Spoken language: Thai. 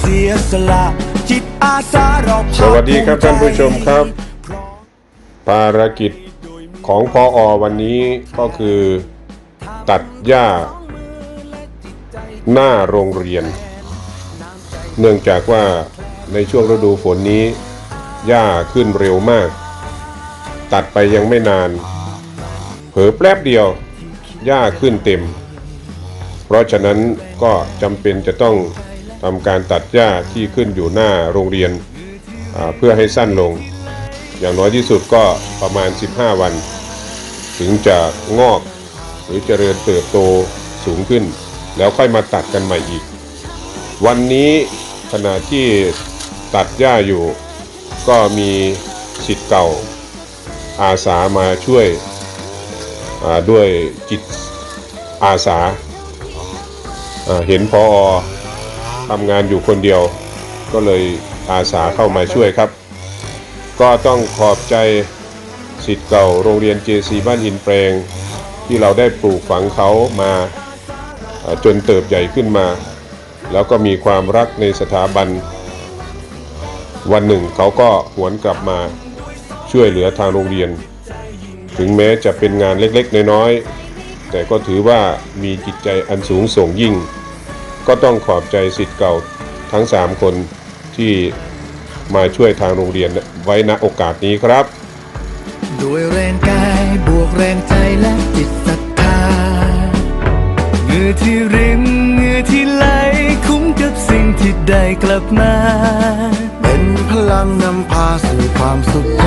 เสียสละจิตอาสาเราภาสวัสดีครับภูมิใจท่านผู้ชมครับ ภารกิจของพออวันนี้ก็คือ ตัดหญ้า หน้าโรงเรียน เนื่องจากว่าในช่วงฤดูฝนนี้ หญ้าขึ้นเร็วมาก ตัดไปยังไม่นาน เผลอแป๊บเดียว หญ้าขึ้นเต็ม เพราะฉะนั้นก็จำเป็นจะต้อง ทำการตัดหญ้าที่ขึ้นอยู่หน้าโรงเรียนเพื่อให้สั้นลง อย่างน้อยที่สุดก็ประมาณ 15 วัน ถึงจะงอกหรือเจริญเติบโตสูงขึ้น แล้วค่อยมาตัดกันใหม่อีก วันนี้ขณะที่ตัดหญ้าอยู่ ก็มีสิทธิ์เก่า อาสามาช่วยด้วยจิตอาสาอ่าเห็นพออ ทำงานอยู่คนเดียว ก็เลยอาสาเข้ามาช่วยครับ ก็ต้องขอบใจสิทธิ์เก่าโรงเรียน JC บ้านหินแปลง ที่เราได้ปลูกฝังเขามาจนเติบใหญ่ขึ้นมา แล้วก็มีความรักในสถาบัน วันหนึ่งเขาก็หวนกลับมาช่วยเหลือทางโรงเรียน ถึงแม้จะเป็นงานเล็กๆ น้อยๆ แต่ก็ถือว่ามีจิตใจอันสูงส่งยิ่ง ก็ต้องขอบใจสิทธิ์เก่าทั้ง 3 คนที่มาช่วยทางโรงเรียนไว้ณโอกาสนี้ครับ ด้วยแรงกายบวกแรงใจและจิตศรัทธาเงื่อที่รินเงื่อที่ไหลคุ้มกับสิ่งที่ได้กลับมา เป็นพลังนำพาสู่ความสุขใจ